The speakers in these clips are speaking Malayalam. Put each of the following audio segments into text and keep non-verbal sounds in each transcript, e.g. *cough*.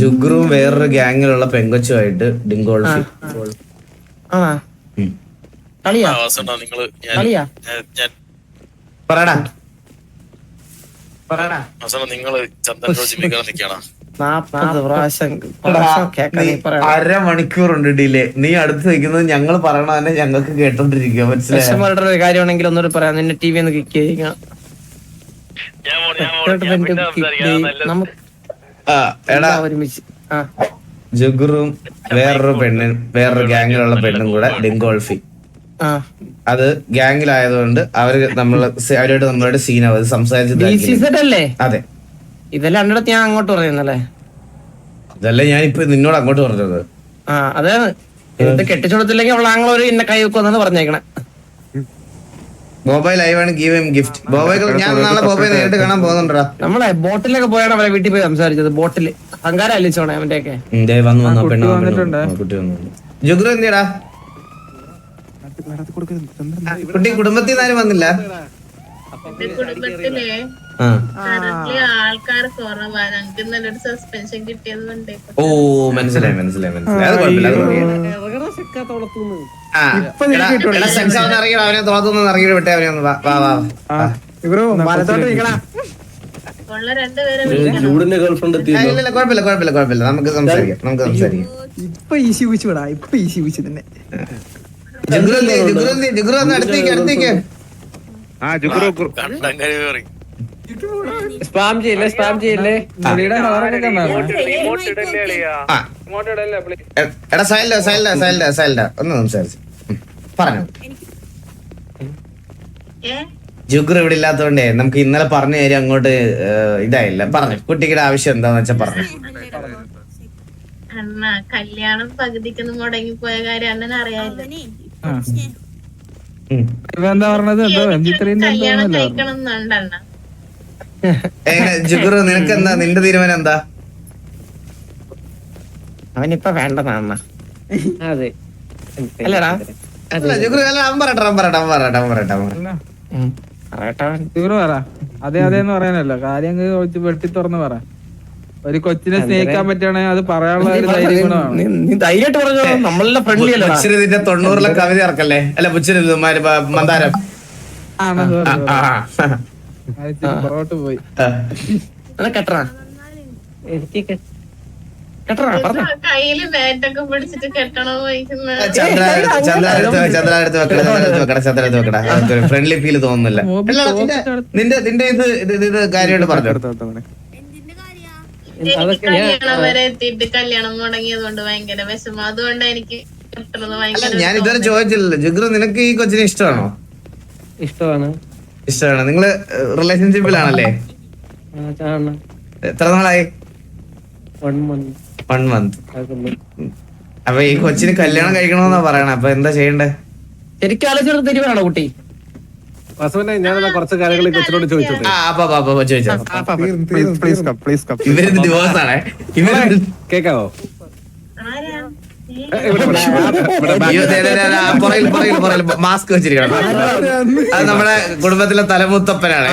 ജുഗ്രുവും വേറൊരു ഗ്യാങ്ങിലുള്ള പെങ്കൊച്ചുമായിട്ട് ഡിങ്കോൾഫി. പറടാ. നിങ്ങൾ നിക്കാണോ അരമണിക്കൂറുണ്ട് ഡിലേ. നീ അടുത്ത് നിൽക്കുന്നത് ഞങ്ങൾ പറയണ തന്നെ ഞങ്ങൾക്ക് കേട്ടോണ്ടിരിക്കുക മനസ്സിലായി? കാര്യമാണെങ്കിൽ ഒന്നുകൂടി പറയാം. നിന്നെ ടി വി ഒന്ന് കിക്ക് ചെയ്യുക നമുക്ക് എടാ. ഒരുമിച്ച്? ആ. ജുഗുറും വേറൊരു പെണ്ണും വേറൊരു ഗ്യാങ്ങിലുള്ള പെണ്ണും കൂടെ ഡിങ്കോൾഫി ആ. അത് ഗ്യാങ്ങിലായതുകൊണ്ട് അവർ നമ്മൾ അവരോട് നമ്മളോട് സീൻ ആവും ബി സി സംസാരിച്ചത് അല്ലേ? അതെ. ഇതെല്ലാം രണ്ടിടത്ത് ഞാൻ അങ്ങോട്ട് പറയുന്നല്ലേ ഞാൻ ഇപ്പൊ നിന്നോട് അങ്ങോട്ട് പറഞ്ഞത്. ആ അതാണ്. ഇത് കെട്ടിച്ചു കൊടുത്തില്ലെങ്കിൽ അവൾ ആങ്ങളൊരു കൈ വെക്കുമെന്നാണ് പറഞ്ഞേക്കണേ. മൊബൈൽ ഐ ആണ് ഗീവ് എം ഗിഫ്റ്റ് ബോബൈ ഞാൻ നാളെ ബോബൈ നേരിട്ട് കാണാൻ പോകുന്നുണ്ടാ നമ്മളെ ബോട്ടിലൊക്കെ പോയാണ് അവരെ വീട്ടിൽ പോയി സംസാരിച്ചത് ബോട്ടിൽ അഹങ്കാരം അല്ലിച്ചോണേ അവന്റെ ഒക്കെ ദേ വന്നു വന്നു ആ വന്നിട്ടുണ്ട്. കുട്ടി വന്നു ജുഗ്രു എന്തിയടാ? കുട്ടി കുടുംബത്തിൽ നിന്ന് ആരും വന്നില്ല. ആ. ആൾക്കാർ കുറവാ ഞങ്ങൾക്ക് നല്ലൊരു സസ്പെൻഷൻ കിട്ടിയത് കൊണ്ടേ ഓ മനസ്സിലായി മനസ്സിലായി മനസ്സിലായി. അത് കുഴപ്പമില്ല അത് കുഴപ്പമില്ല. ആ, എടാ, എടാ, സെക്സ് അവനെ ഇറങ്ങിയിടാ, അവനെ തോന്നുന്നു ഇറങ്ങിയിട്ട് വിട്ടേ അവനെ ഒന്ന് വാ വാ വാ. ആ. ഉള്ള രണ്ടുപേരെ വിളിക്കണം. ആ, ഇല്ല, ഇല്ല, കുഴപ്പമില്ല കുഴപ്പമില്ല കുഴപ്പമില്ല. നമുക്ക് സംസാരിക്കാം നമുക്ക് സംസാരിക്കാം. ഇപ്പൊ ഈസി കുച്ച് വിടാ ഇപ്പൊ ഈസി കുച്ച് തന്നെ ജുഗ്രു ജുഗ്രു ജുഗ്രു ഒന്ന് അടുത്തേക്ക് അടുത്തേക്ക്. കണ്ടം കഴിവ് പറയും. സ്പാം ചെയ്യില്ലേ സ്പാം ചെയ്യില്ലേ? ആ. എ- എടാ സൈലന്റ് സൈലോ സൈലോ സൈലോ ഒന്ന് സംസാരിച്ചു. പറഞ്ഞു. ജുഗർ ജുഗ്രു ഇവിടെ ഇല്ലാത്തതുകൊണ്ടേ നമുക്ക് ഇന്നലെ പറഞ്ഞു തരും അങ്ങോട്ട് ഇതായില്ല. പറഞ്ഞു. കുട്ടിയുടെ ആവശ്യം എന്താന്ന് വെച്ചാ പറഞ്ഞു. അണ്ണ കല്യാണം പകുതിക്കൊന്ന് മുടങ്ങിപ്പോയ കാര്യം അണ്ണൻ അറിയാമല്ലോ ഉം. എന്താ പറഞ്ഞത്? എന്തോ? ഇത്രയും കല്യാണം കഴിക്കണം എന്നുണ്ട് ജുഗ്രു നിനക്ക് എന്താ നിന്റെ തീരുമാനം എന്താ അവനിപ്പൊ വേണ്ടതാണ് അതെ. അല്ലടാ. അല്ല അല്ല പറ. അതെ അതെ എന്ന് പറയാനല്ലോ. കാര്യം വെട്ടി തുറന്ന് പറ. ഒരു കൊച്ചിനെ സ്നേഹിക്കാൻ പറ്റുകയാണെങ്കിൽ അത് പറയാനുള്ള ഒരു ധൈര്യം കൂടെ നീ- നീ ധൈര്യമായിട്ട് പറഞ്ഞോ നമ്മളെല്ലാം ഫ്രണ്ട്ലി അല്ലടാ ബുച്ചിരി നിന്റെ തൊണ്ണൂറിലെ കവിത ഇറക്കല്ലേ? അല്ല ബുച്ചിരി മന്ദാരം. പുറകോട്ട് പോയി. എനിക്ക് ഫ്രണ്ട്ലി ഫീൽ തോന്നുന്നില്ല. നിന്റെ- നിന്റെ ഇത് ഇത് കാര്യമായിട്ട് പറഞ്ഞു. കല്യാണം ഭയങ്കര വിഷമം. അതുകൊണ്ട് എനിക്ക് ഞാൻ ഇതുവരെ ചോദിച്ചില്ലല്ലോ. ജിഗ്രു നിനക്ക് ഈ കൊച്ചിനെ ഇഷ്ടമാണോ? ഇഷ്ടമാണ്. ഇഷ്ടമാണ്. നിങ്ങൾ റിലേഷൻഷിപ്പിലാണല്ലേ എത്ര നാളായി? വൺ മന്ത് വൺ മന്ത് അപ്പൊ ഈ കൊച്ചിന് കല്യാണം കഴിക്കണമെന്നാ പറയണേ. അപ്പൊ എന്താ ചെയ്യണ്ടേ? ശരിക്കും ആലോചിച്ചിട്ട് തീരുമാനാണോ കുട്ടി? വാസുവിനെ ഞാൻ കുറച്ച് കാര്യങ്ങൾ ഈ കൊച്ചിനോട് ചോദിച്ചോട്ടെ? ഇവർ കേക്കാവോ? മാസ്ക് വെച്ചിരിക്കണം അത് നമ്മുടെ കുടുംബത്തിലെ തലമുത്തപ്പനാണ്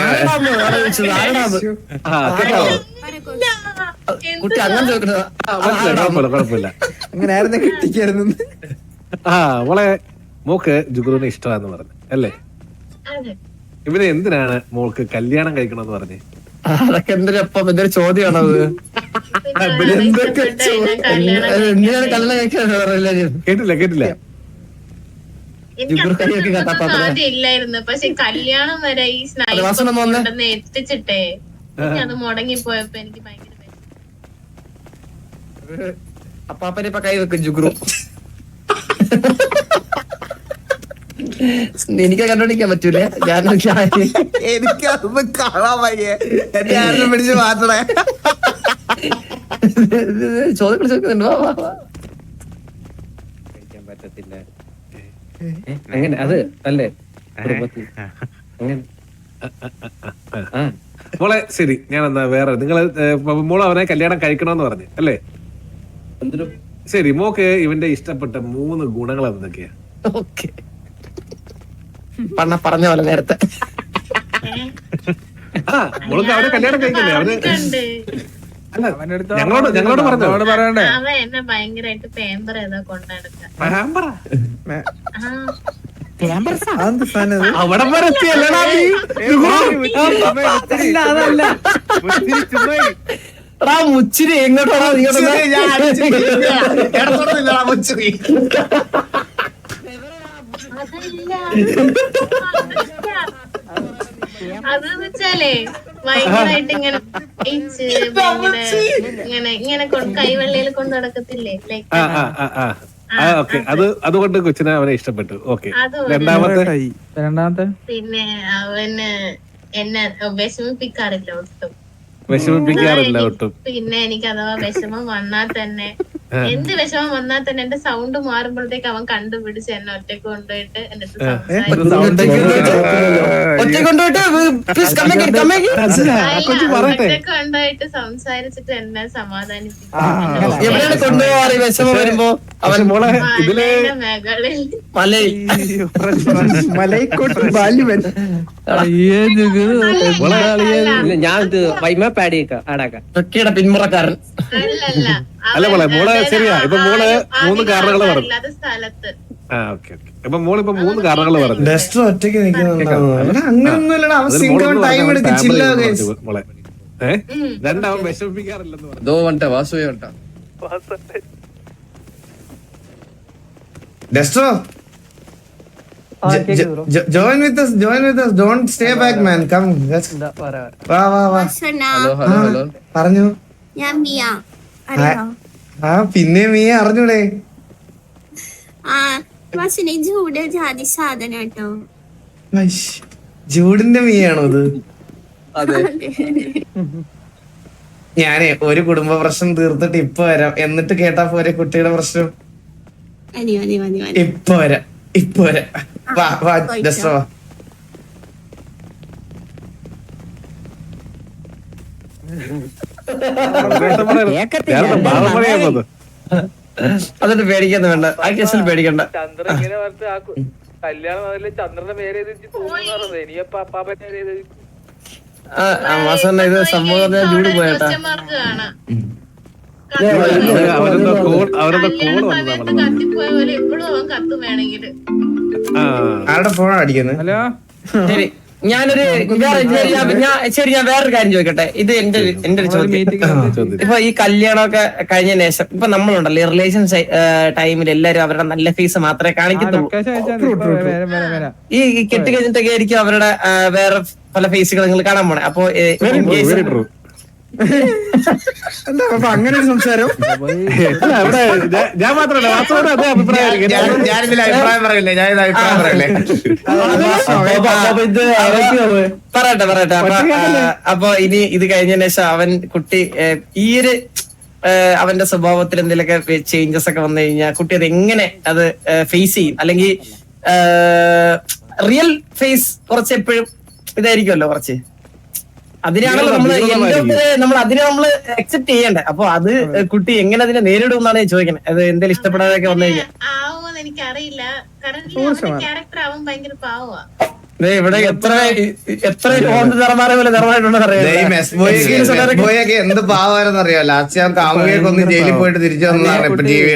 കുട്ടി അങ്ങനെ കുഴപ്പമില്ല അങ്ങനെ ആയിരുന്നു കിട്ടിക്കായിരുന്നു ആ മോളെ മോക്ക് ജുഗുറിനെ ഇഷ്ടമാന്ന് പറഞ്ഞു അല്ലേ ഇവന് എന്തിനാണ് മോൾക്ക് കല്യാണം കഴിക്കണമെന്ന് പറഞ്ഞേ അതൊക്കെ എന്തൊരപ്പം എന്തൊരു ചോദ്യമാണത് അത്? എന്തിനാണ് കല്യാണം കഴിക്കാൻ കേട്ടില്ല കേട്ടില്ല. ഇല്ലായിരുന്നു. പക്ഷെ കല്യാണം വരെ ഈ. സ്നൈപ്പ് എത്തിച്ചിട്ടേ അത് മുടങ്ങിപ്പോയപ്പോ എനിക്ക് ഭയങ്കര. അപ്പാപ്പനെ ഇപ്പൊ കൈ വെക്കും ജുഗ്രു. *laughs* എനിക്ക് കണ്ടുപിടിക്കാൻ പറ്റൂല. കാരണം എനിക്ക് അതൊന്നും കാണാൻ വയ്യേ. എന്നെ ആരും പിടിച്ച് മാറ്റണേ. ചോദ്യങ്ങൾ ചോദിക്കുന്നുണ്ട് വാ, വാ, വാ. അങ്ങനെ അത് അല്ലേ? അങ്ങനെ. മോളെ ശരി ഞാൻ എന്താ വേറെ. നിങ്ങൾ മോൾ അവനെ കല്യാണം കഴിക്കണമെന്ന് പറഞ്ഞു അല്ലേ? ശരി മോക്ക് ഇവന്റെ ഇഷ്ടപ്പെട്ട മൂന്ന് ഗുണങ്ങൾ എന്തൊക്കെയാ? ഓക്കെ. പണ്ണ പറഞ്ഞ പോലെ നേരത്തെ. ആ മോൾക്ക് അവരെ കല്യാണം കഴിക്കണ്ടേ അല്ല ഞങ്ങളോട് ഞങ്ങളോട് പറഞ്ഞോ? നമ്മളോട് പറയണ്ടേ? അവൻ എന്നെ ഭയങ്കരമായിട്ട് പേമ്പർ ചെയ്താ കൊണ്ടെടുക്ക. ഞാൻ പറ. അതെന്ത് സാധനം ഇത്? അവിടെ വരെ എത്തിയല്ലേടാ നീ? അല്ല അതല്ല. എടാ മുച്ചിരി എങ്ങോട്ടാണോ മുച്ചിരി. അതെന്ന് വെച്ചാലേ ഭയങ്കരമായിട്ട് ഇങ്ങനെ ഭയങ്കര ഇങ്ങനെ ഇങ്ങനെ കൈവെള്ളയിൽ കൊണ്ട് നടക്കത്തില്ലേ? ലൈക്ക് ആ ആ. ആ ആ ആ. അത് അതുകൊണ്ട് കൊച്ചിനെ അവനെ ഇഷ്ടപ്പെട്ടു. ഓക്കെ. രണ്ടാമത്തെ? രണ്ടാമത്തെ? പിന്നെ അവന് എന്നെ വിഷമിപ്പിക്കാറില്ല ഒട്ടും. വിഷമിപ്പിക്കാറില്ല ഒട്ടും. പിന്നെ എനിക്ക് അഥവാ വിഷമം വന്നാൽ തന്നെ. എന്ത് വിഷമം വന്നാൽ തന്നെ എന്റെ സൗണ്ട് മാറുമ്പോഴത്തേക്ക് അവൻ കണ്ടുപിടിച്ച് എന്നെ ഒറ്റയ്ക്ക് കൊണ്ടുപോയിട്ട് എന്റെ ഒറ്റയ്ക്ക് കൊണ്ടുപോയിട്ട് സംസാരിച്ചിട്ട് എന്നെ സമാധാനിപ്പിക്കും. ഞാൻ പിന്മുറക്കാരൻ. അല്ല മോളെ, ശരിയാ. ഇപ്പൊ മോൾ മൂന്ന് കാരണങ്ങൾ പറഞ്ഞു. ആ ഓക്കെ ഓക്കെ. അപ്പൊ മോളിപ്പോ മൂന്ന് കാരണങ്ങൾ പറഞ്ഞു. ഡസ്റ്റർ ഒറ്റയ്ക്ക് നിൽക്കുന്നുണ്ടാവും അങ്ങനൊന്നുമില്ലടാ അവൻ സിംഗിൾ ടൈം എടുത്ത് ചില്ല മോളെ. ഏഹ് ഉം. രണ്ടാവൻ വിഷമിപ്പിക്കാറില്ലെന്ന് പറഞ്ഞു. ദോ വണ്ട വാസുവേ വണ്ട duster join with us join with us don't stay back man come വാ വാ വാ. Hello hello hello. പറഞ്ഞു. ഞാൻ മിയ. അറിയോ? ആ പിന്നെ മിയ അറിഞ്ഞൂടെ? ചൂട് ജാതി സാധനം കേട്ടോ. ഐഷ്, ജൂഡിന്റെ മീയാണോ ഇത് അതെ. ഞാനേ ഒരു കുടുംബ പ്രശ്നം തീർത്തിട്ട് ഇപ്പൊ വരാം. എന്നിട്ട് കേട്ടാ പോരെ കുട്ടിയുടെ പ്രശ്നം? ഇപ്പൊ വരാം ഇപ്പൊ വരാം. വാ വാ ബാലമണിയാണത് അതിട്ട് പേടിക്കുന്ന വേണ്ട. ആ കേസിൽ പേടിക്കണ്ട. ചന്ദ്രൻ ഇങ്ങനെ പറഞ്ഞിട്ട് ആ കു- കല്യാണം മുതൽ ചന്ദ്രന്റെ പേര് എഴുതി തോന്നുന്നു ഇനിയപ്പോ അപ്പാപ്പന്റെ പേര് എഴുതി ആ ആ മാസം ഇത് സംഭവം പറഞ്ഞാൽ ജൂട് പോയേട്ടാ. കാണാം. അവരെന്തോ കോൾ അവരെന്തോ കോൾ ആരുടെ അടിക്കുന്നത് ഹലോ? ശരി. ഞാനൊരു വേറെ ശരി, ഞാൻ- ഞാൻ ശരി ഞാൻ വേറൊരു കാര്യം ചോദിക്കട്ടെ? ഇത് എന്റെ എന്റെ ഒരു ചോദ്യം. ഇപ്പൊ ഈ കല്യാണമൊക്കെ കഴിഞ്ഞ ശേഷം ഇപ്പൊ നമ്മളുണ്ടല്ലോ റിലേഷൻ ടൈമിൽ എല്ലാരും അവരുടെ നല്ല ഫീസ് മാത്രമേ കാണിക്കത്തുള്ളൂ. ഈ ഈ കെട്ടി കഴിഞ്ഞിട്ടൊക്കെ ആയിരിക്കും അവരുടെ വേറെ പല ഫേസുകൾ നിങ്ങൾ കാണാൻ പോണേ. അപ്പൊ എന്താ അപ്പൊ അങ്ങനെ ഒരു സംസാരം? ഞാൻ- അതേ ഞാനിതിൽ അഭിപ്രായം പറയില്ലേ ഞാൻ ഇത് അഭിപ്രായം പറയില്ലേ? ഇത് പറയട്ടെ പറയട്ടെ. അപ്പൊ അപ്പൊ ഇനി ഇത് കഴിഞ്ഞതിന് ശേഷം അവൻ കുട്ടി ഈ ഒരു അവന്റെ സ്വഭാവത്തിൽ എന്തെങ്കിലുമൊക്കെ ചേഞ്ചസ് ഒക്കെ വന്നു കഴിഞ്ഞാൽ കുട്ടി അത് എങ്ങനെ അത് ഫേസ് ചെയ്യും? അല്ലെങ്കിൽ റിയൽ ഫേസ് കുറച്ച് എപ്പോഴും ഇതായിരിക്കുമല്ലോ കുറച്ച്. അതിനാണല്ലോ നമ്മൾ നമ്മൾ അതിനെ നമ്മൾ അക്സെപ്റ്റ് ചെയ്യണ്ടേ? അപ്പൊ അത് കുട്ടി എങ്ങനെ അതിനെ നേരിടും എന്നാണ് ഞാൻ ചോദിക്കുന്നത്. അത് എന്തെങ്കിലും ഇഷ്ടപ്പെടാതൊക്കെ വന്നു കഴിഞ്ഞാൽ എനിക്കറിയില്ല. ക്യാരക്ടർ ആവും ഭയങ്കര ഇവിടെ എത്ര എത്ര നിറമാറ പോലെ എന്ത് പാവാരെന്ന് അറിയാം? ലാസ്റ്റ് ഞാൻ ജയിലിൽ പോയിട്ട് തിരിച്ചു വന്നതാണ് ഇപ്പൊ ടി വി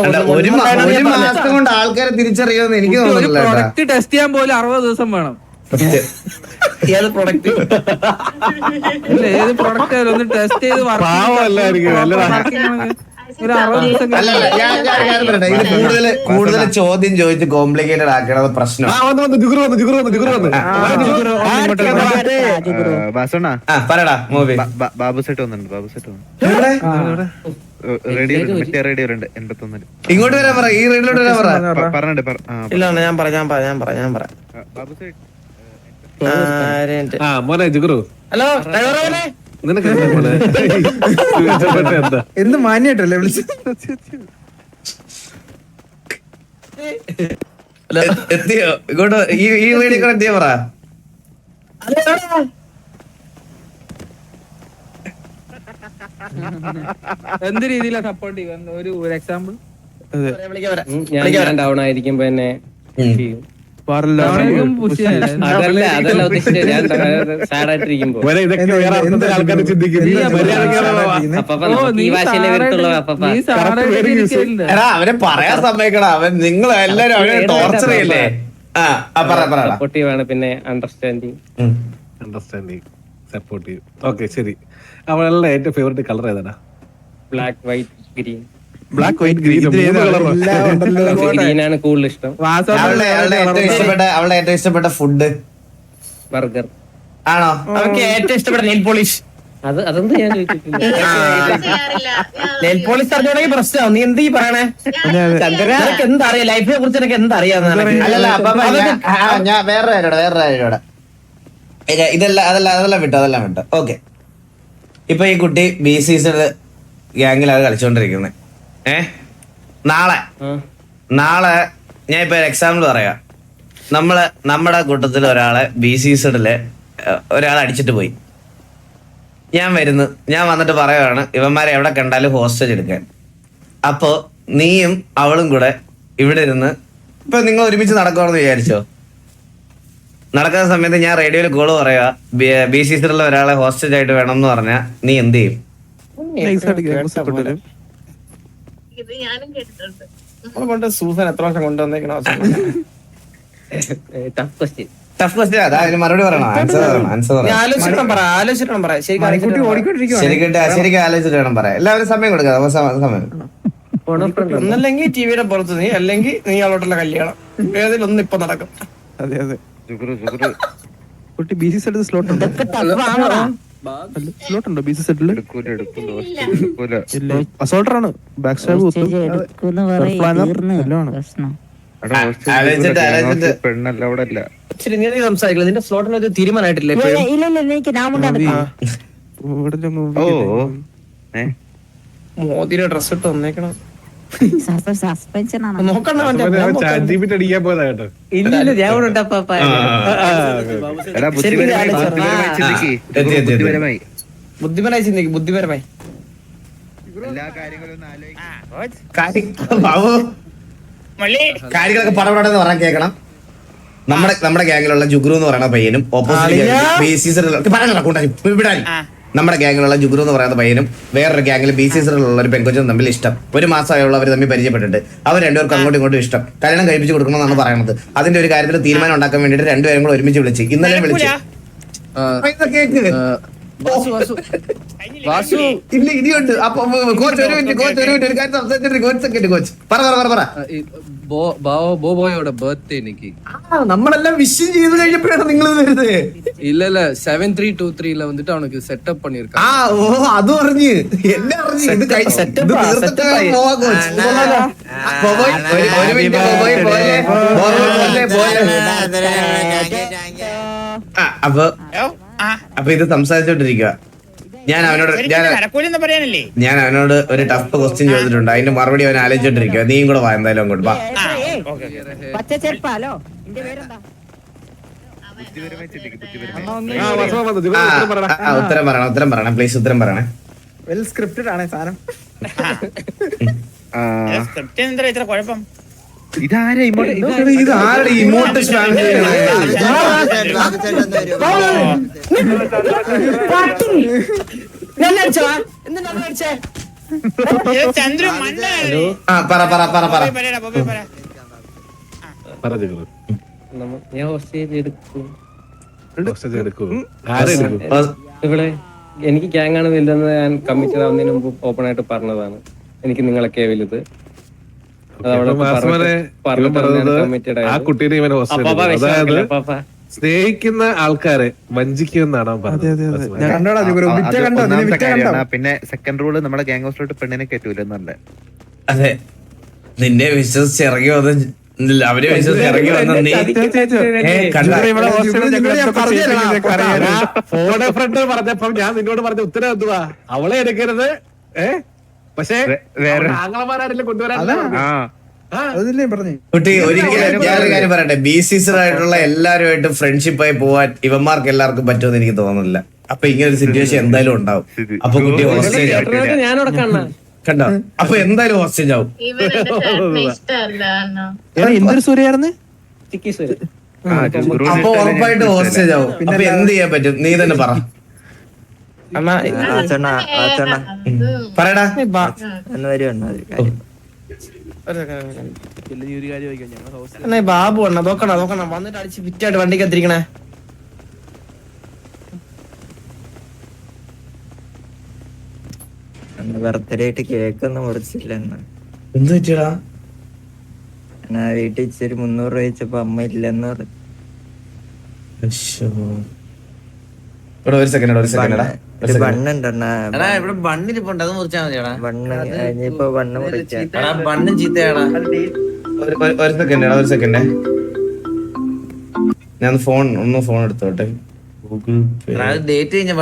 ഒരു ഒരു മാസം കൊണ്ട് ആൾക്കാരെ തിരിച്ചറിയുമെന്ന് എനിക്ക് ഒരു തോന്നുന്നില്ല പ്രൊഡക്റ്റ് ടെസ്റ്റ് ചെയ്യാൻ പോലും അറുപത് ദിവസം വേണം. ഏത് പ്രൊഡക്റ്റ് ഏത് പ്രൊഡക്റ്റ് ആയാലും ഒന്ന് ടെസ്റ്റ് ചെയ്ത് work ഇത് കൂടുതൽ കൂടുതൽ ചോദ്യം ചോദിച്ച് കോംപ്ലിക്കേറ്റഡ് ആക്കണത് പ്രശ്നം ആ വന്ന് വന്ന് ജുഗുർ വന്ന് ജുഗുർ വന്ന് ജുഗുർ വന്ന്. ബാസോണ്ണ ആ പറയടാ മൂവി. ബാബു സെറ്റ് വന്നിട്ടുണ്ട് ബാബു സെറ്റ് വന്നു ഇങ്ങോട്ട് വരാൻ പറ ഈ റേഡിയോട്ട് വരാൻ പറ. പ- പറഞ്ഞിട്ട് ഇല്ല ഞാൻ പറ ഞാൻ പറ ഞാൻ പറ ഞാൻ പറ ഹലോ ഡ്രൈവർ നിനക്ക് എന്താ മാന്യായിട്ടല്ലേ വിളിച്ചു? എത്തിയോ? ഇങ്ങോട്ട് ഈ ഈ റേഡിയോ കൂടെ എത്തിയോ പറ? എന്ത് രീതിയിലാ സപ്പോർട്ട് ചെയ്യുക? ഒരു ഒരു എക്സാമ്പിൾ ഞാൻ ഞാൻ ഡൗൺ ആയിരിക്കുമ്പോ എന്നെ ചെയ്യും? *laughs* അവനെ പറയാൻ സമ്മതിക്കണം അവൻ നിങ്ങൾ എല്ലാരും അവനെ ടോർച്ചർ ചെയ്യല്ലേ? സപ്പോർട്ടീവ് ആണ് പിന്നെ അണ്ടർസ്റ്റാൻഡിങ് അണ്ടർസ്റ്റാൻഡിങ് സപ്പോർട്ടീവ് ഓക്കെ ശരി. അവളുടെ ഏറ്റവും ഫേവറേറ്റ് കളർ ഏതാണ് black white green black white green ഗ്രീനാണ് ഉണ്ടല്ലോ ഗ്രീൻ ആണ് കൂടുതൽ ഇഷ്ടം. അവളുടെ അവളുടെ ഏറ്റവും ഇഷ്ടപ്പെട്ട അവളുടെ ഏറ്റവും ഇഷ്ടപ്പെട്ട ഫുഡ് ബർഗർ ആണോ? അവർക്ക് ഏറ്റവും ഇഷ്ടപ്പെട്ട നെയിൽ പോളിഷ് അത് അതെന്ത് ഞാൻ നെയിൽ പോളിഷ് അറിഞ്ഞോണെങ്കിൽ പ്രശ്നമാവും നീ എന്ത് ഈ പറയണേ? നിനക്ക് എന്തറിയാം? ലൈഫിനെ കുറിച്ച് നിനക്ക് എന്തറിയാന്ന് ഞാൻ- വേറെ കാര്യോടെ വേറെ കാര്യോടെ ഇതെല്ലാം അതെല്ലാം അതെല്ലാം വിട്ടോ അതെല്ലാം വിട്ടോ. ഓക്കെ ഇപ്പൊ ഈ കുട്ടി ബി സി സിയുടെ ഗ്യാങ്ങിലാണ് കളിച്ചോണ്ടിരിക്കുന്നത് ഏ? നാളെ. നാളെ ഞാൻ ഇപ്പൊ എക്സാമ്പിൾ പറയാം. നമ്മൾ നമ്മുടെ കൂട്ടത്തിൽ ഒരാളെ ബി സി സിഡിൽ ഒരാളെ അടിച്ചിട്ട് പോയി. ഞാൻ വരുന്നു. ഞാൻ വന്നിട്ട് പറയുകയാണ് ഇവന്മാരെ എവിടെ കണ്ടാലും ഹോസ്റ്റേജ് എടുക്കാൻ. അപ്പോ നീയും അവളും കൂടെ ഇവിടെ ഇരുന്ന് ഇപ്പൊ നിങ്ങൾ ഒരുമിച്ച് നടക്കുവാണെന്ന് വിചാരിച്ചോ? നടക്കുന്ന സമയത്ത് ഞാൻ റേഡിയോയിൽ കോൾ പറയുക ബി സി സിയിലുള്ള ഒരാളെ ഹോസ്റ്റേജ് ആയിട്ട് വേണം എന്ന് പറഞ്ഞാൽ നീ എന്ത് ചെയ്യും? ഇത് ഞാനും കേട്ടിട്ടുണ്ട്. കൊണ്ട് സൂസൻ എത്ര വർഷം കൊണ്ടുവന്നേക്കണോ ടഫ് ക്വസ്റ്റ്യൻ ടഫ് ക്വസ്റ്റ്യൻ അതാ അതിന് മറുപടി പറയണം. ആൻസർ പറയണം ആൻസർ നീ പറ ആലോചിച്ചിട്ടും പറ. ശരിക്കും കുട്ടി ആലോചിച്ചിട്ടും പറ. ഓടിക്കൊണ്ടിരിക്കുവാണ്. ശരിക്കും ശരിക്കും ആലോചിച്ചിട്ട് വേണം പറയാം എല്ലാവരും സമയം കൊടുക്കുക സമയം ഒന്നല്ലെങ്കിൽ ടിവിയുടെ പുറത്ത് നീ അല്ലെങ്കിൽ നീ അവളോട്ടുള്ള കല്യാണം. ഏതിലൊന്നും ഇപ്പൊ നടക്കും. അതെ അതെ. കുട്ടി ബി സി സെറ്റ് സ്ലോട്ട് ഉണ്ടോ? സ്ലോട്ട് ഉണ്ടോ ബി സി സെറ്റിൽ ആണ്. Back stab. പെണ്ണല്ല അവിടെ അല്ല നിന്റെ സ്ലോട്ടിന് ഒരു തീരുമാനമായിട്ടില്ല മോദിയുടെ ഡ്രസ് ഇട്ട് വന്നേക്കണം. ബുദ്ധിപരമായി ചിന്തിക്ക്. ബുദ്ധിപരമായി കാര്യങ്ങളൊക്കെ പടപടെന്ന് പറയാൻ കേൾക്കണം. നമ്മുടെ നമ്മുടെ ഗ്യാങ്ങിലുള്ള ജുഗ്രു എന്ന് പറയുന്ന പയ്യനും ഓപ്പോസിറ്റ് നമ്മുടെ ഗ്യാങ്ങിലുള്ള ജുഗ്രു എന്ന് പറയുന്ന പയ്യനും വേറൊരു ഗ്യാങ്ങിൽ ബി സി സിലുള്ള ഒരു പെൺകൊച്ചും തമ്മിൽ ഇഷ്ടം. ഒരു മാസമായുള്ള അവർ തമ്മിൽ പരിചയപ്പെട്ടിട്ട്. അവർ രണ്ടുപേർക്കും അങ്ങോട്ടും ഇങ്ങോട്ടും ഇഷ്ടം. കല്യാണം കഴിപ്പിച്ച് കൊടുക്കണമെന്നാണ് പറയുന്നത്. അതിന്റെ ഒരു കാര്യത്തിൽ തീരുമാനം ഉണ്ടാക്കാൻ വേണ്ടിയിട്ട് രണ്ടുപേരും കൂടെ ഒരുമിച്ച് വിളിച്ച്. ഇന്നലെ വിളിച്ച്. വാസു വാസു വാസു ഇല്ല ഇനിയുണ്ട് അപ്പൊ കോച്ച് ഒരു മിനിറ്റ് കോച്ച് ഒരു മിനിറ്റ് ഒരു കാര്യം സംസാരിച്ചിട്ട് കോച്ച് സെക്കൻഡ് കോച്ച് പറ പറ പറ ബോബോയുടെ ബർത്ത്ഡേ എനിക്ക് നമ്മളെല്ലാം വിഷയം ചെയ്ത് കഴിഞ്ഞപ്പോഴാണ് നിങ്ങൾ വരുന്നത് ഇല്ല ഇല്ല സെവൻ ത്രീ ടു ത്രീല വന്നിട്ട് അവനക്ക് സെറ്റപ്പ് പണിയെടുക്കാം ആ ഓ അത് അറിഞ്ഞ് എല്ലാം അറിഞ്ഞ് ഇത് സെറ്റപ്പ് അപ്പൊ അപ്പൊ ഇത് സംസാരിച്ചോണ്ടിരിക്കുക ഞാൻ അവനോട് ഞാൻ ഞാൻ അവനോട് ഒരു ടഫ് ക്വസ്റ്റ്യൻ ചോദിച്ചിട്ടുണ്ട്. അതിന്റെ മറുപടി അവൻ ആലോചിച്ചോണ്ടിരിക്കുക നീയും കൂടെ വാ എന്തായാലും അങ്ങോട്ട് വാ. ആ ആ, ഉത്തരം പറയടാ ഉത്തരം പറയണം ഉത്തരം പറയണം പ്ലീസ് ഉത്തരം പറയണേ. വെൽ സ്ക്രിപ്റ്റഡ് ആണ് സാധനം. ആ. ഇത്ര ഇങ്ങോട്ട് ഇമോട്ട് ഞാൻ ഹോസ്റ്റേജ് എടുക്കും ഇവിടെ എനിക്ക് ഗ്യാങ് ആണ് വലുതെന്ന് ഞാൻ കമ്മിറ്റഡ് ആവുന്നതിന് മുമ്പ് ഓപ്പൺ ആയിട്ട് പറഞ്ഞതാണ്. എനിക്ക് നിങ്ങളൊക്കെ വലുത്. ആ. കുട്ടീനെ ഇവൻ അതായത്. സ്നേഹിക്കുന്ന ആൾക്കാരെ വഞ്ചിക്കുമെന്നാണ് പറഞ്ഞത്. പിന്നെ സെക്കൻഡ് റൂൾ നമ്മുടെ ഗ്യാങ് ഹൗസിലോട്ട് പെണ്ണിനെ കയറ്റൂലെന്നുണ്ട് അതെ. നിന്നെ വിശ്വസിച്ച് ഇറങ്ങി വന്ന് അവരെ വിശ്വസിച്ച് ഇറങ്ങി വന്ന നീ ഫോണ് ഫ്രണ്ട് പറഞ്ഞപ്പം ഞാൻ നിന്നോട് പറഞ്ഞ ഉത്തരം എന്തുവാ? അവളെ എടുക്കരുത്. ഏ? പക്ഷേ വേ- കൊണ്ടുവരാൻ ആ. അതില്ലേ പറഞ്ഞു? കുട്ടി ഒരിക്കലും ഞാനൊരു കാര്യം പറയട്ടെ. ബി സി ആയിട്ടുള്ള എല്ലാവരുമായിട്ടും ഫ്രണ്ട്ഷിപ്പായി പോവാൻ ഇവന്മാർക്ക് എല്ലാവർക്കും പറ്റുമെന്ന് എനിക്ക് തോന്നുന്നില്ല. അപ്പൊ ഇങ്ങനെ ഒരു സിറ്റുവേഷൻ എന്തായാലും ഉണ്ടാവും. അപ്പൊ കുട്ടി ഓസ്ട്രേലിയ കണ്ടോ? അപ്പൊ എന്തായാലും ഹോസ്റ്റേജ് ആവും. എന്തൊരു സൂര്യായിരുന്നു അപ്പൊ ഉറപ്പായിട്ട് ഹോസ്റ്റേജ് ആവും. അപ്പൊ എന്ത് ചെയ്യാൻ പറ്റും? നീ തന്നെ പറ. അണ്ണാ പറയടാ. എന്ന് വരുവാണ് ഒരു കാര്യം. അണ്ണാ, ബാബു അണ്ണ നോക്കണ നോക്കണ. വന്നിട്ട് അടിച്ച് ഫിറ്റായിട്ട് വണ്ടിക്ക് എത്തിരിക്കണേ ബർത്ത്ഡേ ആയിട്ട് കേക്ക് ഒന്നും മുറിച്ചില്ല എന്ത് പറ്റിയടാ? വീട്ടിൽ ഇച്ചിരി മുന്നൂറ് രൂപ വെച്ചപ്പോ അമ്മ ഇല്ലെന്ന് പറഞ്ഞു. എടാ ഒരു സെക്കൻഡ് ഒരു സെക്കൻഡ് ഒരു ബണ്ണുണ്ടെണ്ണ ഇവിടെ ബണ്ണിരിപ്പുണ്ട് അത് മുറിച്ചാൽ മതിയാടാ. ബണ്ണ് കഴിഞ്ഞിപ്പോ ബണ്ണ് മുറിക്കാൻ ബണ്ണും ചീത്തയാടാ. ഒരു സെക്കൻഡ് ഒരു സെക്കൻഡ് ഞാൻ ഫോൺ ഒന്ന് ഫോൺ എടുത്തോട്ടെ. ഗൂഗിൾ പേ ഡേറ്റ് കഴിഞ്ഞ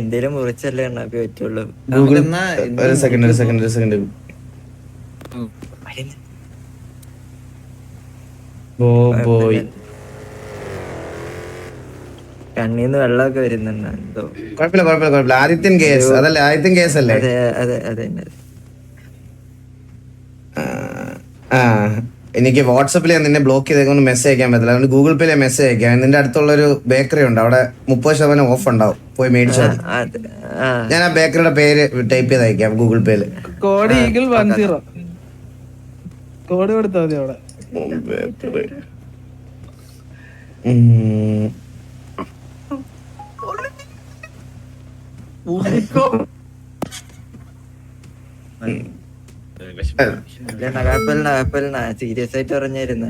എന്തേലും മുറിച്ചല്ലേ പറ്റുള്ളൂ. ഗൂഗിൾ ഒരു സെക്കൻഡ് ഒരു സെക്കൻഡ് ഒരു സെക്കൻഡ് ഓ ബോയ് കണ്ണീന്ന് വെള്ളമൊക്കെ വരുന്നുണ്ട്. എന്തോ. കുഴപ്പമില്ല കുഴപ്പമില്ല കുഴപ്പമില്ല. ആദിത്യൻ കേസ്. അതല്ലേ? ആദിത്യൻ കേസ് അല്ലേ അതെ അതെ അതെ. ആ എനിക്ക് വാട്സപ്പിൽ ഞാൻ നിന്നെ ബ്ലോക്ക് ചെയ്തേക്കൊണ്ട് മെസ്സേജ് അയക്കാൻ പറ്റില്ല. അതുകൊണ്ട് ഗൂഗിൾ പേയിലെ മെസ്സേജ് അയക്കാം. നിന്റെ അടുത്തുള്ള ഒരു ബേക്കറി ഉണ്ട്. അവിടെ മുപ്പത് ശതമാനം ഓഫ് ഉണ്ടാവും. പോയി മേടിച്ചാൽ ഞാൻ ആ ബേക്കറിയുടെ പേര് ടൈപ്പ് ചെയ്ത് അയക്കാം ഗൂഗിൾ പേയിൽ code eagle one zero code കൊടുത്താൽ മതി അവിടെ. ഉം. സീരിയസ് ആയിട്ട് പറഞ്ഞായിരുന്നു.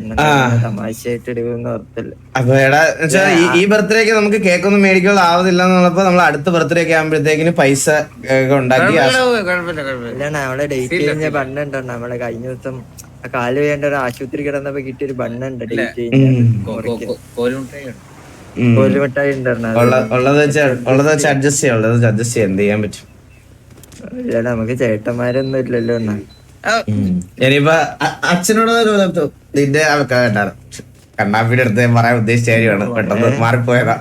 തമാശയായിട്ട് എടുക്കുന്ന ഉറപ്പില്ല അപ്പൊ എടാ വെച്ചാ ഈ ബർത്ത്ഡേക്ക് നമുക്ക് കേക്ക് ഒന്നും മേടിക്കാനുള്ള ആവതില്ല എന്നുള്ളപ്പോ നമ്മൾ അടുത്ത ബർത്ത്ഡേ ഒക്കെ ആകുമ്പോഴത്തേക്കിന് പൈസ ഉണ്ടാക്കി ഇല്ല നമ്മളെ ഡേറ്റ് കഴിഞ്ഞ ബണ്ണുണ്ടോ നമ്മളെ കഴിഞ്ഞ ദിവസം കാൽ വേണ്ട ഒരു ആശുപത്രി കിടന്നപ്പോ കിട്ടിയ ഒരു ബണ്ണുണ്ട് ഡേറ്റ് ഉം. ഉള്ളത് വെച്ച് ഉള്ളത് വെച്ച് അഡ്ജസ്റ്റ് ചെയ്യാം ഉള്ളത് അഡ്ജസ്റ്റ് ചെയ്യാം. എന്ത് ചെയ്യാൻ പറ്റും? ഇല്ല നമുക്ക് ചേട്ടന്മാരൊന്നും ഇല്ലല്ലോ എന്നാ. ഇനിയിപ്പോ അച്ഛനോട് നിന്റെ കേട്ടാണ് കണ്ണാപ്പിയുടെ അടുത്ത് ഞാൻ പറയാൻ ഉദ്ദേശിച്ച കാര്യമാണ്. പെട്ടെന്ന് മാറിപ്പോയതാ.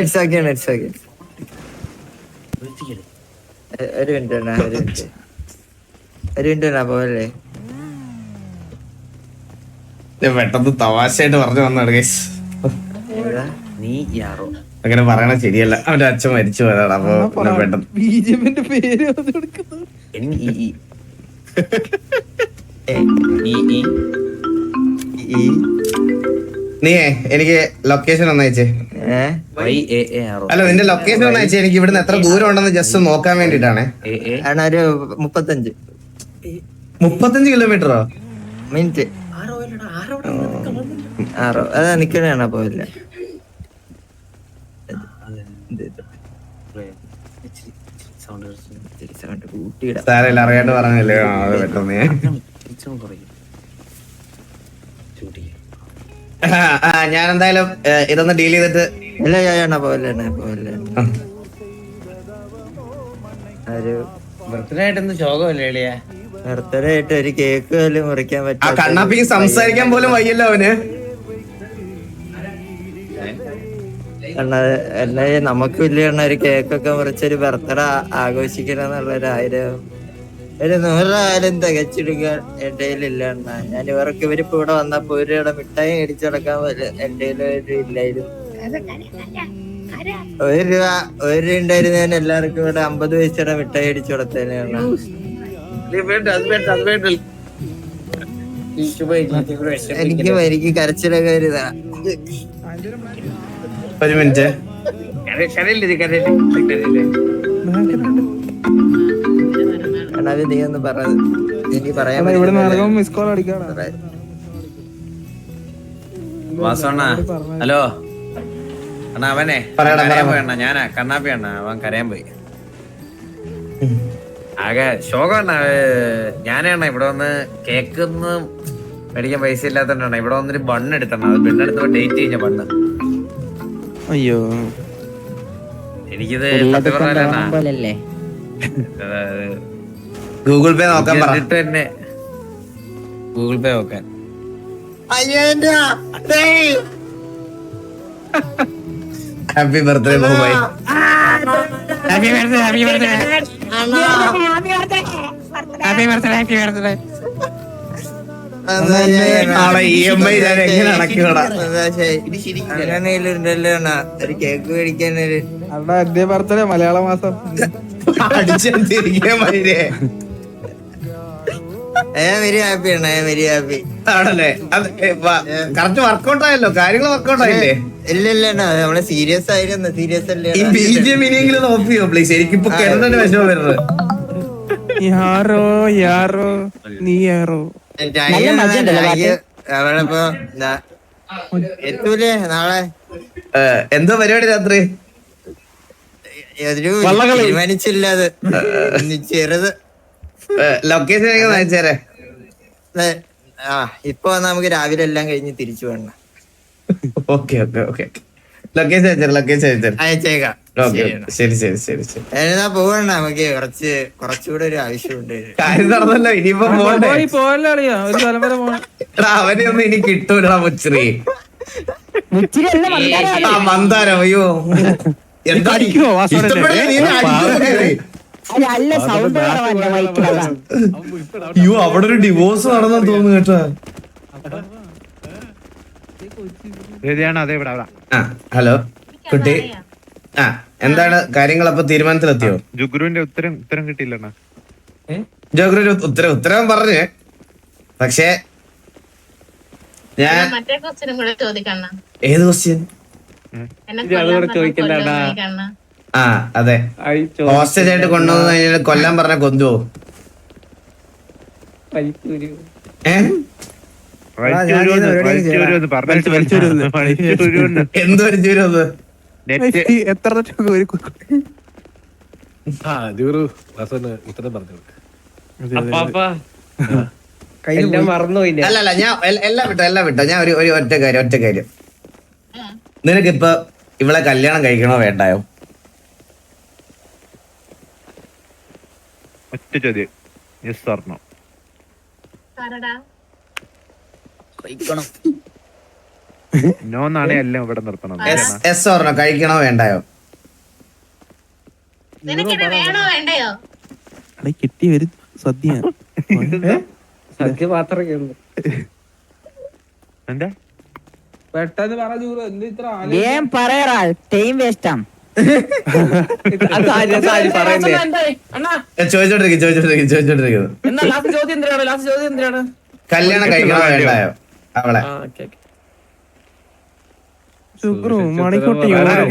ഇറ്റ്സ് ഓക്കെ ഇറ്റ്സ് ഓക്കെ ഒരു മിനിറ്റ് ഒരു മിനിറ്റ് ഒരു മിനിറ്റ് പോവല്ലേ? പെട്ടെന്ന് തമാശയായിട്ട് പറഞ്ഞു വന്നാണ് ഗൈസ്? നീ യാറോ അങ്ങനെ പറയണ ശരിയല്ല. അവന്റെ അച്ഛൻ മരിച്ചു പോയതാണ്. അപ്പൊ പെട്ടെന്ന് ബി ജെ പിന്റെ പേര് *laughs* നീയേ എനിക്ക് ലൊക്കേഷൻ ഒന്ന് അയച്ചേ. വൈ എ എ അല്ല നിന്റെ ലൊക്കേഷൻ ഒന്ന് അയച്ചേ. എനിക്ക് ഇവിടുന്ന് എത്ര ദൂരം ഉണ്ടെന്ന് ജസ്റ്റ് നോക്കാൻ വേണ്ടിട്ടാണ് ഒരു മുപ്പത്തഞ്ച്. മുപ്പത്തഞ്ച് കിലോമീറ്ററോ മിനിറ്റ്. ആറോ അതാ നിക്കണേണ പോയില്ല. സാരമില്ല അറിയാണ്ട് പറഞ്ഞല്ലേ? പെട്ടെന്ന്. ഞാൻ എന്തായാലും ഇതൊന്ന് ഡീൽ ചെയ്തിട്ട് ഇല്ല ഞാൻ ഒരു ബർത്ത്ഡേ ആയിട്ടൊന്നും ശോകമല്ലേ എളിയാ? ബർത്ത്ഡേ ആയിട്ട് ഒരു കേക്ക് പോലും മുറിക്കാൻ പറ്റും കണ്ണാപ്പിക്ക് സംസാരിക്കാൻ പോലും വയ്യല്ലോ അവന്. അണ്ണാ എന്നാ നമുക്ക് വലിയ എണ്ണ ഒരു കേക്കൊക്കെ മുറിച്ചൊരു ബർത്ത്ഡേ ആഘോഷിക്കണം എന്നുള്ള ഒരു ആഗ്രഹം. ഒരു നൂറായാലും തികച്ചിടുക എന്റെ കയ്യിലില്ല അണ്ണാ. ഞാൻ ഇവർക്ക് ഇവരിപ്പോ ഇവിടെ വന്നപ്പോ ഒരു ഇടം മിഠായി മേടിച്ചു നടക്കാൻ ഒരു ഇല്ലായിരുന്നു. ഒരു രൂപ ഒരു രൂപ ഉണ്ടായിരുന്നു ഞാൻ എല്ലാവർക്കും ഇവിടെ അമ്പത് പൈസയുടെ മിഠായി അടിച്ചു കൊടുത്തേനെ എനിക്ക് എനിക്ക് കരച്ചിലൊക്കെ വരുതാ ഒരു മിനിറ്റ്. നീ ഒന്ന് എനിക്ക് പറയാൻ ഇവിടെ പറ്റുന്നില്ല. നടക്കുമ്പോ മിസ് കോൾ അടിക്കണം വാസണ്ണ ഹലോ. അണ്ണാ അവനെ. കരയാൻ പോയി അണ്ണാ ഞാനാ കണ്ണാപ്പി അണ്ണാ അവൻ കരയാൻ പോയി. ആകെ ശോകം അണ്ണാ ഞാനേ അണ്ണാ ഇവിടെ വന്ന് കേക്കൊന്നും മേടിക്കാൻ പൈസ ഇല്ലാത്തോണ്ടാണ് ഇവിടെ വന്നൊരു ബണ്ണ് എടുത്തണ്ണ അത് ബണ്ണെടുത്തപ്പോ ഡേറ്റ് കഴിഞ്ഞ ബണ്ണ്. അയ്യോ. എനിക്കിത് ഗൂഗിൾ പേ നോക്കാൻ പറഞ്ഞിട്ട് തന്നെ ഗൂഗിൾ പേ നോക്കാൻ. ഹാപ്പി ബർത്ത്ഡേ ബോബായ് നാളെ ഇ എം ഐ ഞാൻ എങ്ങനെ അടയ്ക്കൂടാ അങ്ങനെയുണ്ടല്ലോ അണ്ണാ ഒരു കേക്ക് മേടിക്കാനൊരു അവിടെ എന്റെ ബർത്ത്ഡേ മലയാള മാസം. Very happy I very happy. ആണല്ലേ? കറക്റ്റ് വർക്കൗട്ട് ആയല്ലോ കാര്യങ്ങൾ വർക്കൗട്ട് ആയില്ലേ ഇല്ല ഇല്ല അണ്ണാ നമ്മൾ സീരിയസ് ആയിരുന്നു സീരിയസ് അല്ലേ ഈ ബി ജെ ഇനിയെങ്കിലും നോക്കിയോ പ്ലീസ്? എനിക്കിപ്പോ കിടന്നെ വിഷമം വരുന്നത് യാറോ യാറോ നീ യാറോ എന്തോ പരിപാടി രാത്രി? തീരുമാനിച്ചില്ല അത് ചെറുത്. ലൊക്കേഷൻ അയച്ചേരെ ആ ഇപ്പൊ നമുക്ക് രാവിലെ എല്ലാം കഴിഞ്ഞ് തിരിച്ചു വേണം ഓക്കെ ഓക്കെ ഓക്കെ. ലൊക്കേഷൻ അയച്ചേരെ ലൊക്കേഷൻ അയച്ചേരെ. അയച്ചേക്കാം. ഓക്കെ ശരി. ശരി ശരി ശരി. എന്നാ പോവണ്ട നമുക്ക്. കുറച്ച് കുറച്ചുകൂടെ ഒരു ആവശ്യമുണ്ട്. കാര്യം നടന്നല്ലോ ഇനിയിപ്പോ പോണ്ടേ? പോയി അറിയാ? ഒരു സ്ഥലം വരെ പോണം. എടാ അവനെ ഒന്നും ഇനി കിട്ടൂലടാ മുച്ചിറി. ആ മന്ദാരം അയ്യോ. എന്താ നീ എന്നെ? അല്ല സൗണ്ട് അയ്യോ അവിടെ ഒരു ഡിവോഴ്സ് നടന്നു തോന്നുന്നു കേട്ടോ ഏതാണ് അതെ ഇവിടെ അവിടെ ആ ഹലോ. കുട്ടി. ആ എന്താണ് കാര്യങ്ങൾ അപ്പൊ തീരുമാനത്തിലെത്തിയോ? ജുഗ്രുവിന്റെ ഉത്തരം ഉത്തരം കിട്ടിയില്ല ജോഗ്രു ഉത്തരം ഉത്തരം പറഞ്ഞു. പക്ഷേ ഞാൻ ഏത് ക്വസ്റ്റ്യൻ ആ അതെ. ഹോസ്റ്റേജ് ആയിട്ട് കൊണ്ടുവന്നു കഴിഞ്ഞാൽ കൊല്ലം പറഞ്ഞ കൊന്തുവോ? ഏ? എന്തോ എത്ര ഞാൻ എല്ലാം വിട്ടോ എല്ലാം വിട്ടോ. ഞാൻ ഒരു ഒറ്റ കാര്യം ഒറ്റ കാര്യം. നിനക്കിപ്പൊ ഇവളെ കല്യാണം കഴിക്കണോ വേണ്ടായോ? ഒറ്റ ചോദ്യം. യെസ് പറഞ്ഞോ പറടാ നോ എല്ലാം ഇവിടെ നിർത്തണം. എസ് എസ് ഓർണോ കഴിക്കണോ വേണ്ടായോ? കിട്ടി വരും സദ്യ. *laughs* സദ്യ മാത്രമേ ഉള്ളൂ. എന്താ? പെട്ടെന്ന് എന്ത് ഇത്ര? പറയറാ ടൈം വേസ്റ്റാ. ചോദിച്ചോണ്ടിരിക്കും ചോദിച്ചോണ്ടിരിക്കും ചോദിച്ചോണ്ടിരിക്കുന്നു എന്നാ ലാസ്റ്റ് ചോദ്യം ലാസ്റ്റ് ചോദ്യം കല്യാണം കഴിക്കണോ വേണ്ടായോ? അവളെ.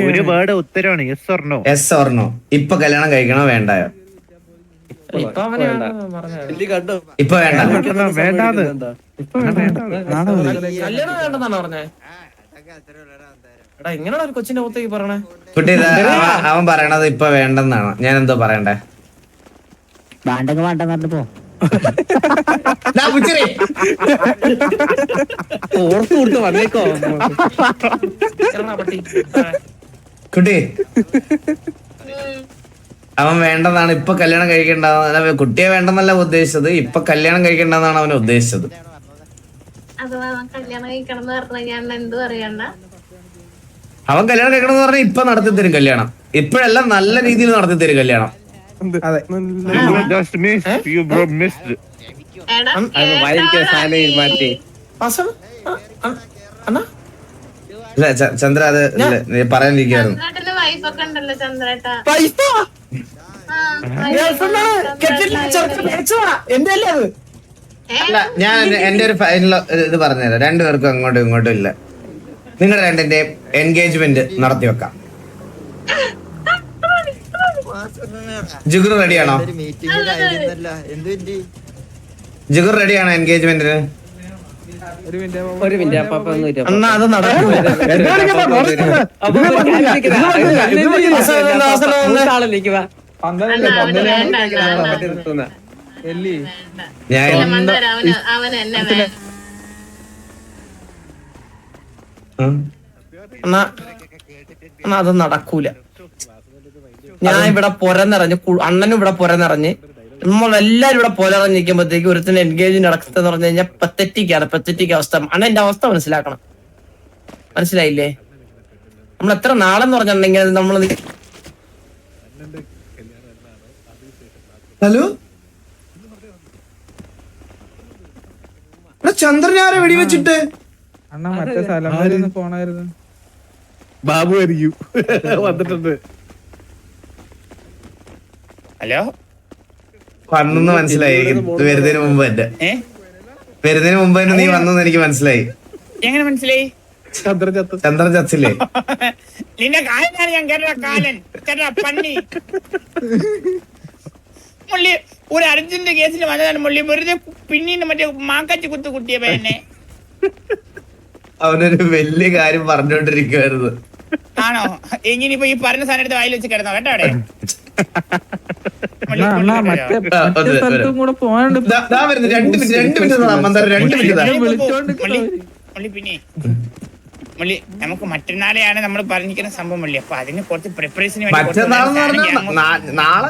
ഒരു വേർഡ് ഉത്തരവാണ്. യെസ് ഓർണോ എസ് ഓർണോ ഇപ്പൊ കല്യാണം കഴിക്കണോ വേണ്ടായോ? ഇപ്പൊ വേണ്ട. കുട്ടി അവൻ- പറയണത് ഇപ്പൊ വേണ്ടെന്നാണ്. ഞാൻ എന്തോ പറയണ്ടേ? വേണ്ടെങ്കിൽ വേണ്ടെന്ന് പറഞ്ഞു പോ. ഓർത്ത് കൊടുത്ത് വന്നേക്കോ. കുട്ടി. അവൻ വേണ്ടെന്നാണ് ഇപ്പൊ കല്യാണം കഴിക്കേണ്ടതെന്ന് കുട്ടിയെ വേണ്ടെന്നല്ല ഉദ്ദേശിച്ചത്. ഇപ്പൊ കല്യാണം കഴിക്കേണ്ടെന്നാണ് അവൻ ഉദ്ദേശിച്ചത്. അഥവാ കല്യാണം കഴിക്കണം എന്ന് പറഞ്ഞു ഞാൻ എന്ത് പറയണ്ട? അവൻ കല്യാണം കഴിക്കണം എന്ന് പറഞ്ഞാൽ ഇപ്പൊ നടത്തി തരും കല്യാണം. ഇപ്പോഴെല്ലാം നല്ല രീതിയിൽ നടത്തി തരും കല്യാണം. Just miss you bro missed എടാ അത് വായിക്കാൻ സാധനം മാറ്റി. വാസു അണ്ണാ? ഇല്ല ച- ചന്ദ്ര അത് പറയാനിരിക്കുന്നു എന്റെ അല്ലേ അത്? അല്ല ഞാൻ എന്റെ- എന്റെ ഒരു ഫൈനൽ ഇത് പറഞ്ഞുതരാം. രണ്ടുപേർക്കും അങ്ങോട്ടും ഇങ്ങോട്ടും ഇല്ല. നിങ്ങളുടെ രണ്ടിന്റെ എൻഗേജ്മെന്റ് നടത്തി വെക്കാം. *laughs* ജുഗുർ റെഡിയാണോ? ജുഗുർ റെഡിയാണോ എൻഗേജ്മെന്റിന്? ഒരു മിനിറ്റ്. ഒരു മിനിറ്റ് അപ്പാപ്പ ഒന്ന് ഇരി, അണ്ണാ അത് എന്നെ അത് നടക്കൂല. ഞാൻ ഇവിടെ പുരന്നിറഞ്ഞ് അണ്ണനും ഇവിടെ പുരന്നിറഞ്ഞ് നമ്മളെല്ലാരും ഇവിടെ പൊരറിഞ്ഞ് നിൽക്കുമ്പോഴത്തേക്ക് ഒരുത്തിന് എൻഗേജ് നടക്കുന്നത് പറഞ്ഞു കഴിഞ്ഞാൽ പത്തറ്റിക്കാണ് പത്തറ്റിക്ക് അവസ്ഥ. അണ്ണ എന്റെ അവസ്ഥ മനസ്സിലാക്കണം. മനസ്സിലായില്ലേ? നമ്മൾ എത്ര നാളെന്ന് പറഞ്ഞിട്ടുണ്ടെങ്കിൽ നമ്മൾ ഹലോ? ചന്ദ്രനാരെ ചന്ദ്രൻ ആരെ വെടിവെച്ചിട്ട്? അണ്ണാ മറ്റേ സ്ഥലം പോണായിരുന്നു. ബാബു ആയിരിക്കും. വന്നിട്ടുണ്ട്. ഹലോ? വന്നെന്ന് മനസ്സിലായി. വരുന്നതിന് മുമ്പ് എന്റെ വരുന്നതിന് മുമ്പ് തന്നെ നീ വന്നെന്ന് എനിക്ക് മനസ്സിലായി. എങ്ങനെ മനസ്സിലായി? ചന്ദ്രൻ ചത്ത് ചന്ദ്രൻ ചത്തില്ലേ *laughs* നിന്റെ കാലാണ് ഞാൻ കേട്ട കാലൻ. കേട്ട പന്നി. മുള്ളി ഒരു അർജുന്റെ കേസിൽ വന്നതാണ് മുള്ളി. വെറുതെ പിന്നീട് മറ്റേ മാക്കാച്ചി കുത്തു കുട്ടിയ പയ്യനെ അവനൊരു വലിയ കാര്യം പറഞ്ഞുകൊണ്ടിരിക്കുവായിരുന്നു. ആണോ? ഇങ്ങനെ ഇപ്പൊ ഈ പറഞ്ഞ സാധനം എടുത്ത് വായിൽ വെച്ച് കിടന്നോ. കേട്ടോ അവിടെ? അണ്ണാ മറ്റേ മറ്റേ സ്ഥലത്തും കൂടെ രണ്ട് മിനിറ്റ് രണ്ട് മിനിറ്റ് താ, മന്ദാരം രണ്ട് മിനിറ്റ് താ. മുള്ളി, വിളിച്ചോണ്ട് മുള്ളി, മുള്ളി പിന്നെ. മള്ളി നമുക്ക് മറ്റന്നാളെയാണ് നമ്മൾ പറഞ്ഞിരിക്കുന്ന സംഭവം മള്ളി അപ്പൊ അതിന് കുറച്ച് പ്രിപ്പറേഷൻ വേണ്ടി കുറച്ച് മറ്റന്നാളെന്ന് സാധനം പറഞ്ഞാൽ ഞാൻ നാ- നാളെ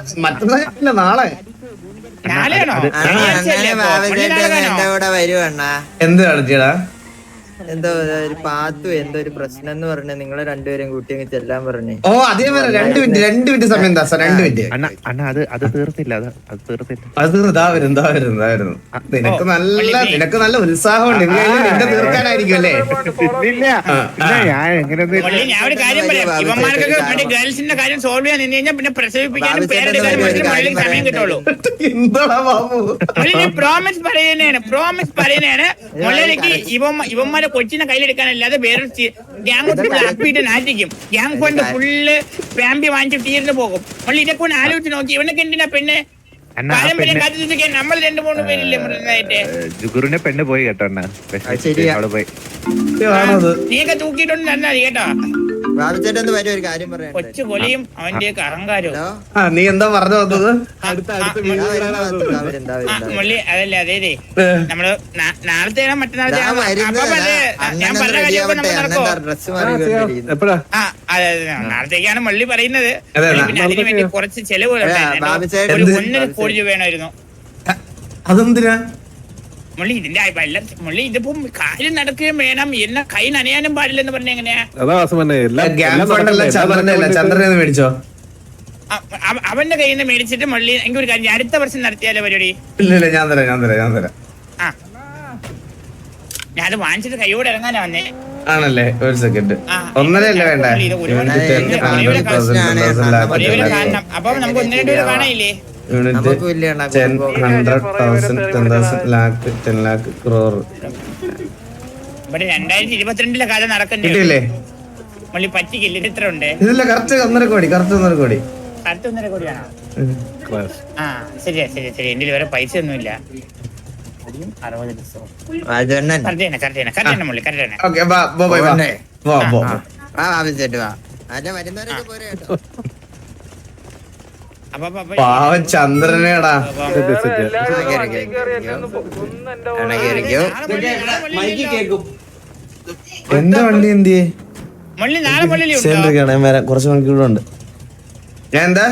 നാളെ. നാളെയാണോ? ശനിയാഴ്ചയല്ലേ അപ്പൊ? മുള്ളി നാളെ? എന്റെ കൂടെ വരുവണ്ണ എന്ത് കളിച്ചടാ എന്തോ ഒരു പാത്തു എന്തോ ഒരു പ്രശ്നം എന്ന് പറഞ്ഞു നിങ്ങളെ രണ്ടുപേരും കൂട്ടി അങ്ങ് ചെല്ലാൻ പറഞ്ഞു. ഓ അതേ വരെ രണ്ട് മിനിറ്റ് രണ്ട് മിനിറ്റ് സമയം ദാസ രണ്ട് മിനിറ്റ്. അണ്ണ അണ്ണ അത് അത് തീർത്തില്ല അത് അത് തീർത്തില്ല. അത് ഇതാ വരുന്നു ഇതാ വരുന്നു. വരുന്നു നിനക്ക് നല്ല നിനക്ക് നല്ല ഉത്സാഹമുണ്ട്. ഇത് കഴിഞ്ഞ് നിന്റെ തീർക്കാനായിരിക്കും അല്ലേ? ഇല്ല ഇല്ല ഞാൻ എങ്ങനെ ഞാൻ ഒരു കാര്യം പറയാം. ബാബു ഇവന്മാർക്കൊക്കെ മറ്റേ ഗേൾസിന്റെ കാര്യം സോൾവ് ചെയ്യാൻ നിന്ന് കഴിഞ്ഞാൽ പിന്നെ പ്രസവിപ്പിക്കാനും ബാബു ചേട്ടൻ പേരെടുക്കാനും ഒരു മാത്രമേ കാര്യം സമയം കിട്ടുള്ളൂ. എന്താടാ ബാബു? പ്രോമിസ് പറയുന്നതാണ് പ്രോമിസ് പറയുന്നതാണ്. മുള്ളിലേക്ക് ഇവ ഇവന്മാരെ കൊച്ചിനെ കയ്യിലെടുക്കാനല്ലാതെ വേറെ ഗ്യാങ് ഫുള്ള് അപ്പിട്ട് നാറ്റിക്കും. ഗ്യാങ് ഫണ്ട് ഫുള്ള് പാമ്പി വാങ്ങിച്ച് തീർന്നു പോകും. മുള്ളി ഇതൊക്കെ ഒന്ന് ആലോചിച്ച് നോക്കി. ഇവനൊക്കെ എന്തിനാ പെണ്ണ്? നമ്മൾ രണ്ടു മൂന്ന് പേരില്ലേ മൃഗമായിട്ട് ജുഗുറിനെ പെണ്ണ് പോയി കേട്ടോ നീയൊക്കെ തൂക്കിയിട്ടുണ്ട് കേട്ടോ. വരും ഒരു കാര്യം പറയാൻ കൊച്ചു കൊലയും അവന്റെ അഹങ്കാരവും. നീ എന്താ പറഞ്ഞു വന്നത്? മുള്ളി അതല്ല അതേ. നമ്മൾ നാളത്തെ മറ്റന്നാളത്തെ ഞാൻ പറഞ്ഞ കാര്യമൊക്കെ നമ്മൾ നടക്കോ ഡ്രസ് ആ അതെ അതെ, നാളത്തേക്കാണ് മള്ളി പറയുന്നത്. പിന്നെ അതിന് വേണ്ടി കുറച്ച് ചെലവ് അതെ, ബാബു ചേട്ടൻ ഒരു? ഒന്നര കോടി രൂപ വേണമായിരുന്നു. അതെന്തിനാ? മുള്ളി ഇതിന്റെ വെള്ളം മുള്ളി ഇതിപ്പം കാര്യം നടക്കുകയും വേണം. എന്ന കൈ നനയാനും പാടില്ലെന്ന് പറഞ്ഞ എങ്ങനെയാ? എല്ലാം എല്ലാം എല്ലാം. മേടിച്ചോ? അവന്റെ കയ്യിൽ നിന്ന് മേടിച്ചിട്ട് മുള്ളി എനിക്ക് ഒരു കാര്യം അടുത്ത വർഷം നടത്തിയാലോ പരിപാടി? ഇല്ല ഇല്ല ഞാൻ തരാം ഞാൻ തരാം ഞാൻ തരാം. ആ. ഞാൻ അത് വാങ്ങിച്ചിട്ട് കൈയോടെ ഇറങ്ങാനാ വന്നേ. ആണല്ലേ ഒരു സെക്കൻഡ് ഒന്നര അല്ലേ നമുക്ക് ഇത് ഒരുപാട് unit ten hundred thousand ten thousand lakh ten lakh കാരണം അപ്പൊ നമുക്ക് ഒന്ന് രണ്ട് പേര് കാണാനില്ലേ യൂണിറ്റ് നമുക്കും ഇല്ല അണ്ണാ, ടെൻ കുഴപ്പം. Hundred thousand ten thousand lakh ten lakh crore ഇവിടെ രണ്ടായിരത്തി ഇരുപത്തിരണ്ടിലെ കഥ നടക്കണ്ടേ കിട്ടിയില്ലേ മള്ളി പറ്റിക്കില്ല ഇത് എത്ര ഉണ്ട് ഇതില്ല കറക്റ്റ് ഒന്നര കോടി കറക്റ്റ് ഒന്നര കോടി അടുത്ത ഒന്നര കോടിയാണോ ഉം. ക്ലാസ്. ആ ശരിയാ ശരി ശരി എന്റെ വേറെ പൈസ ഒന്നുമില്ല അധികം അറുപത് ദിവസം ബാബുചേട്ടൻ കറക്റ്റ് തന്നെ കറക്റ്റ് തന്നെ കറക്റ്റ് തന്നെ മുള്ളി കറക്റ്റ് തന്നെ വാ ബാ ബോ ബൈ ബാ പോണ്ടേ? പോ ആ വാ ബാബുചേട്ടൻ വാ അല്ല വരുന്നവരൊക്കെ പോരെ കേട്ടോ അപ്പൊ അപ്പൊ- അപ്പൊ പാവം ചന്ദ്രനേടാ അപ്പൊ- സെറ്റ്, സെറ്റ്. ആ, കേറി, കേറി, കേറിക്കോ. അണ്ണാ, കേറിക്കോ. നാളെ മുള്ളി- നാളെ മുള്ളി ഇല്ലല്ലോ. എന്റെ വണ്ടി എന്തിയേ മുള്ളി നാളെ മുള്ളിൽ ചന്ദ്രനേടാ. എന്താ വണ്ടി എന്തിയെ? കുറച്ച് മണിക്കൂറുണ്ട് ഞാൻ എന്താ?